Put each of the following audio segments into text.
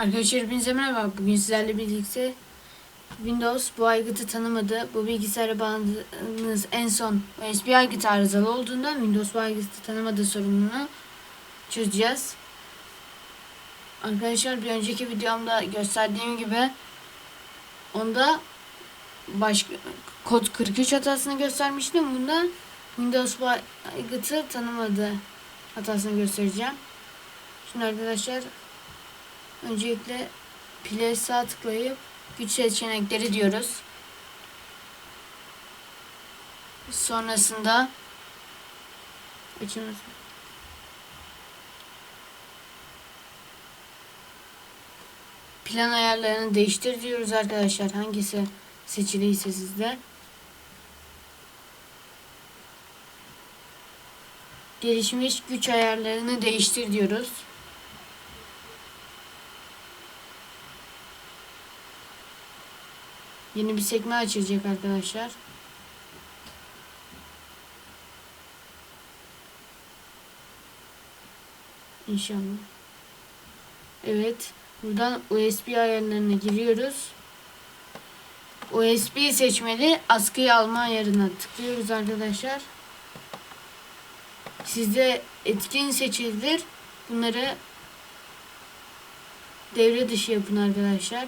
Arkadaşlar hepinize merhaba. Bugün sizlerle birlikte Windows bu aygıtı tanımadı. Bu bilgisayara bağlandığınız en son USB aygıtı arızalı olduğunda Windows bu aygıtı tanımadığı sorununu çözeceğiz. Arkadaşlar bir önceki videomda gösterdiğim gibi onda başka kod 43 hatasını göstermiştim. Bunda Windows bu aygıtı tanımadı hatasını göstereceğim. Şimdi arkadaşlar Öncelikle pile sağ tıklayıp güç seçenekleri diyoruz. Sonrasında açınız. Plan ayarlarını değiştir diyoruz arkadaşlar. Hangisi seçiliyse sizde. Gelişmiş güç ayarlarını değiştir diyoruz. Yeni bir sekme açılacak arkadaşlar. İnşallah. Evet. Buradan USB ayarlarına giriyoruz. USB seçmeli askıyı alma ayarına tıklıyoruz arkadaşlar. Sizde etkin seçilir. Bunları devre dışı yapın arkadaşlar.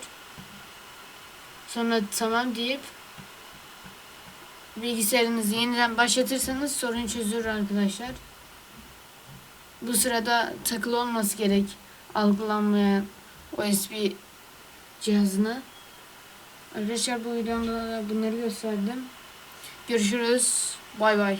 Sonra tamam deyip bilgisayarınızı yeniden başlatırsanız sorun çözülür arkadaşlar. Bu sırada takılı olması gerek algılanmayan USB cihazına. Arkadaşlar bu videomda da bunları gösterdim. Görüşürüz. Bay bay.